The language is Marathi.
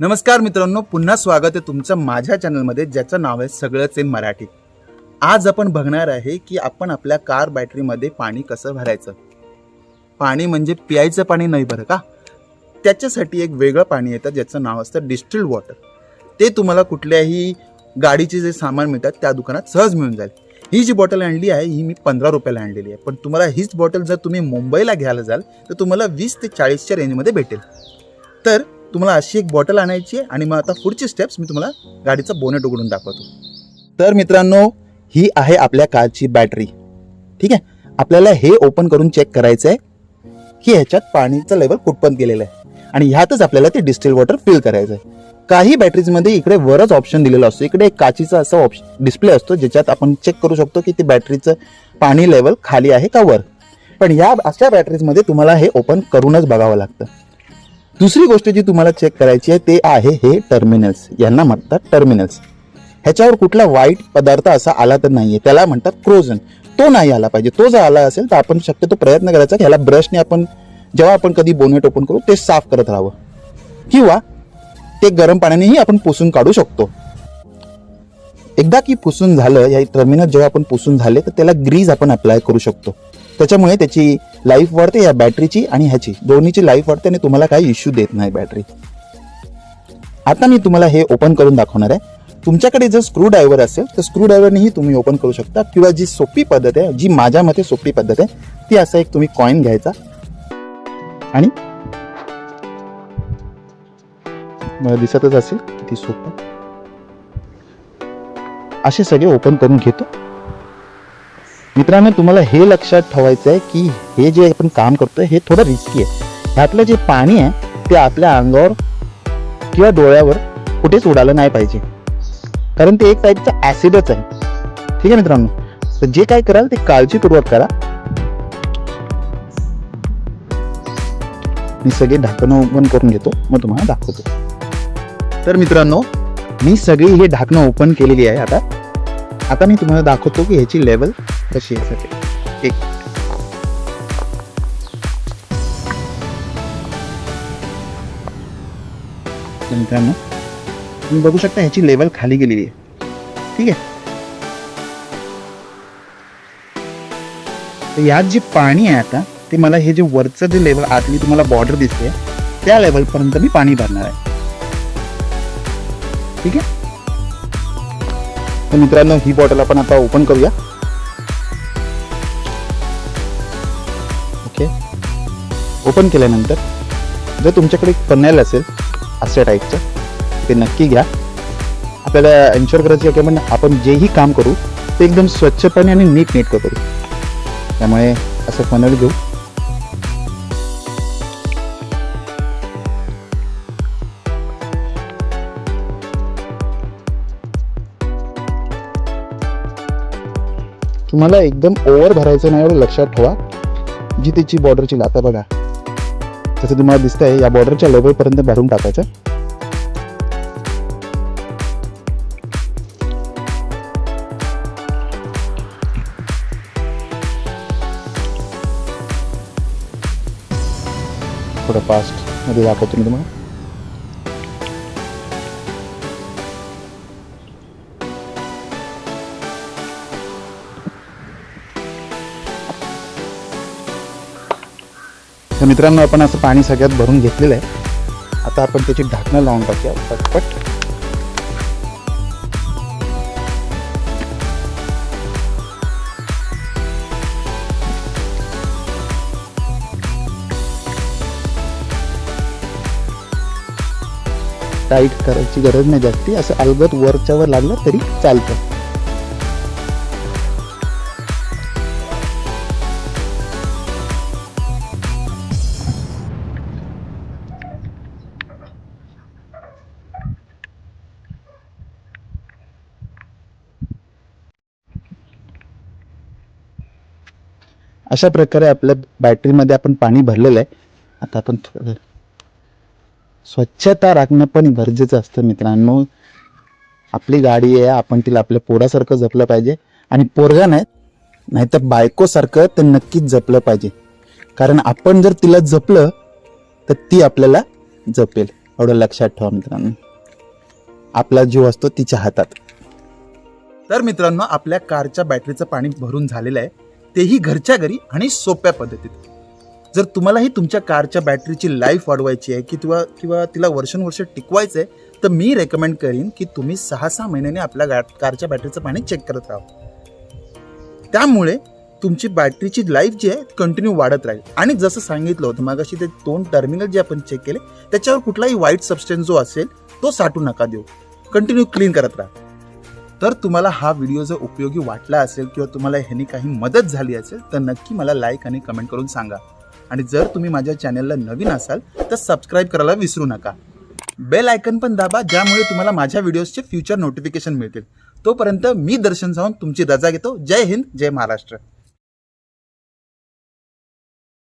नमस्कार मित्रांनो पुन्हा स्वागत आहे तुमचं माझ्या चॅनलमध्ये ज्याचं नाव आहे सगळंच इन मराठी. आज आपण बघणार आहे की आपण आपल्या कार बॅटरीमध्ये पाणी कसं भरायचं? पाणी म्हणजे प्यायचं पाणी नाही बरं का? त्याच्यासाठी एक वेगळं पाणी येतं ज्याचं नाव असतं डिस्टिल्ड वॉटर. ते तुम्हाला कुठल्याही गाडीचे जे सामान मिळतात त्या दुकानात सहज मिळून जाईल. ही जी बॉटल आणली आहे ही मी पंधरा रुपयाला आणलेली आहे. पण तुम्हाला हीच बॉटल जर तुम्ही मुंबईला घ्यायला जाल तर तुम्हाला वीस ते चाळीसच्या रेंजमध्ये भेटेल. तर तुम्हाला अशी एक बॉटल आणायची आहे आणि मग आता पुढची स्टेप्स मी तुम्हाला गाडीचा बोनेट उघडून दाखवतो. तर मित्रांनो ही आहे आपल्या कारची बॅटरी ठीक आहे? आपल्याला हे ओपन करून चेक करायचं आहे की ह्याच्यात पाणीचं लेवल कुठपर्यंत गेलेलं आहे. आणि ह्यातच आपल्याला ते डिस्टिल वॉटर फिल करायचं आहे काही बॅटरीजमध्ये इकडे वरच ऑप्शन दिलेलं असतो. इकडे एक काचीचा असा ऑप्शन डिस्प्ले असतो ज्याच्यात आपण चेक करू शकतो की ती बॅटरीचं पाणी लेवल खाली आहे का वर. पण या अशा बॅटरीजमध्ये तुम्हाला हे ओपन करूनच बघावं लागतं. दुसरी गोष्ट जी तुम्हाला चेक करायची आहे ते आहे हे टर्मिनल्स यांना म्हणतात टर्मिनल्स ह्याच्यावर कुठला वाईट पदार्थ असा आला तर नाहीये. त्याला म्हणतात क्रोझन तो नाही आला पाहिजे. तो जर आला असेल तर आपण शक्यतो प्रयत्न करायचा की ह्याला ब्रशने आपण जेव्हा आपण कधी बोनेट ओपन करू ते साफ करत राहावं. किंवा ते गरम पाण्यानेही आपण पुसून काढू शकतो. एकदा की पुसून झालं या टर्मिनल जेव्हा आपण पुसून झाले तर त्याला ग्रीज आपण अप्लाय करू शकतो. त्याच्यामुळे त्याची लाईफ वाढते या बॅटरीची आणि ह्याची. दोन्हीची लाईफ वाढते आणि तुम्हाला काही इश्यू देत नाही बॅटरी आता मी तुम्हाला हे ओपन करून दाखवणार आहे. तुमच्याकडे जर स्क्रू ड्रायव्हर असेल तर स्क्रू ड्रायव्हरनेही तुम्ही ओपन करू शकता. किंवा जी सोपी पद्धत आहे जी माझ्या मते सोपी पद्धत आहे ती असा एक तुम्ही कॉईन घ्यायचा. आणि मला दिसतच असेल किती सोपं. असे सगळे ओपन करून घेतो. मित्रांनो तुम्हाला हे लक्षात ठेवायचं आहे की हे जे आपण काम करतोय हे थोडं रिस्की आहे. ह्यातलं जे पाणी आहे ते आपल्या अंगावर किंवा डोळ्यावर कुठेच उडालं नाही पाहिजे. कारण ते एक टाईपचं ऍसिडच आहे. ठीक आहे मित्रांनो? तर जे काय कराल ते काळजीपूर्वक करा. मी सगळे ढाकणं ओपन करून घेतो. मग तुम्हाला दाखवतो. तर मित्रांनो मी सगळी हे ढाकणं ओपन केलेली आहे आता. आता मी तुम्हाला दाखवतो की ह्याची लेवल कशी आहे. सगळी. एक. मित्रांनो तुम्ही बघू शकता ह्याची लेवल खाली गेलेली आहे. ठीक आहे? तर यात जे पाणी आहे आता ते मला हे जे वरचं जे लेवल आतली तुम्हाला बॉर्डर दिसते त्या लेवल पर्यंत मी पाणी भरणार आहे. ठीक आहे? तर मित्रांनो ही बॉटल आपण आता ओपन करूया. ओके ओपन केल्यानंतर जर तुमच्याकडे फनेल असेल अशा टाईपचं ते नक्की घ्या. आपल्याला एन्शुअर करायचं की आपण आपण जेही काम करू ते एकदम स्वच्छपणे आणि नीट नीट करू. त्यामुळे असं फनल घेऊ. तुम्हाला एकदम ओव्हर भरायचं नाही एवढं लक्षात ठेवा. जी त्याची बॉर्डरची लाता बघा. तसं तुम्हाला दिसतंय या बॉर्डरच्या लेवलपर्यंत भरून टाकायचं. थोडं फास्टमध्ये दाखवतो मी तुम्हाला. तर मित्रांनो आपण असं पाणी सगळ्यात भरून घेतलेलं आहे. आता आपण त्याची ढाकणं लावून टाकूया पटपट. टाईट करायची गरज नाही जास्ती. असं अलगत वरच्यावर लागलं तरी चालतं. अशा प्रकारे आपल्या बॅटरीमध्ये आपण पाणी भरलेलं आहे. आता आपण थोडं स्वच्छता राखणं पण गरजेचं असतं मित्रांनो. आपली गाडी आहे आपण तिला आपल्या पोरासारखं जपलं पाहिजे. आणि पोरगा नाही नाहीतर बायकोसारखं तर नक्कीच जपलं पाहिजे. कारण आपण जर तिला जपलं तर ती आपल्याला जपेल. एवढं लक्षात ठेवा मित्रांनो. आपला जीव असतो तिच्या हातात. तर मित्रांनो आपल्या कारच्या बॅटरीचं पाणी भरून झालेलं आहे. तेही घरच्या घरी आणि सोप्या पद्धतीत. जर तुम्हालाही तुमच्या कारच्या बॅटरीची लाईफ वाढवायची आहे की किंवा किंवा तिला वर्षानुवर्ष टिकवायचं आहे तर मी रेकमेंड करीन की तुम्ही सहा सहा महिन्याने आपल्या गा कारच्या बॅटरीचं पाणी चेक करत राहा. त्यामुळे तुमची बॅटरीची लाईफ जी आहे कंटिन्यू वाढत राहील. आणि जसं सांगितलं होतं मागाशी ते दोन टर्मिनल जे आपण चेक केले त्याच्यावर कुठलाही वाईट सबस्टन्स जो असेल तो साठू नका देऊ. कंटिन्यू क्लीन करत राहा. तर तुम्हाला हा व्हिडिओ जर उपयोगी वाटला असेल किंवा तुम्हाला ह्यानी काही मदत झाली असेल तर नक्की मला लाईक आणि कमेंट करून सांगा. आणि जर तुम्ही माझ्या चॅनलला नवीन असाल तर सबस्क्राईब करायला विसरू नका. बेल आयकन पण दाबा ज्यामुळे तुम्हाला माझ्या व्हिडिओजचे फ्युचर नोटिफिकेशन मिळतील. तोपर्यंत मी दर्शन जाऊन तुमची रजा घेतो. जय हिंद जय महाराष्ट्र.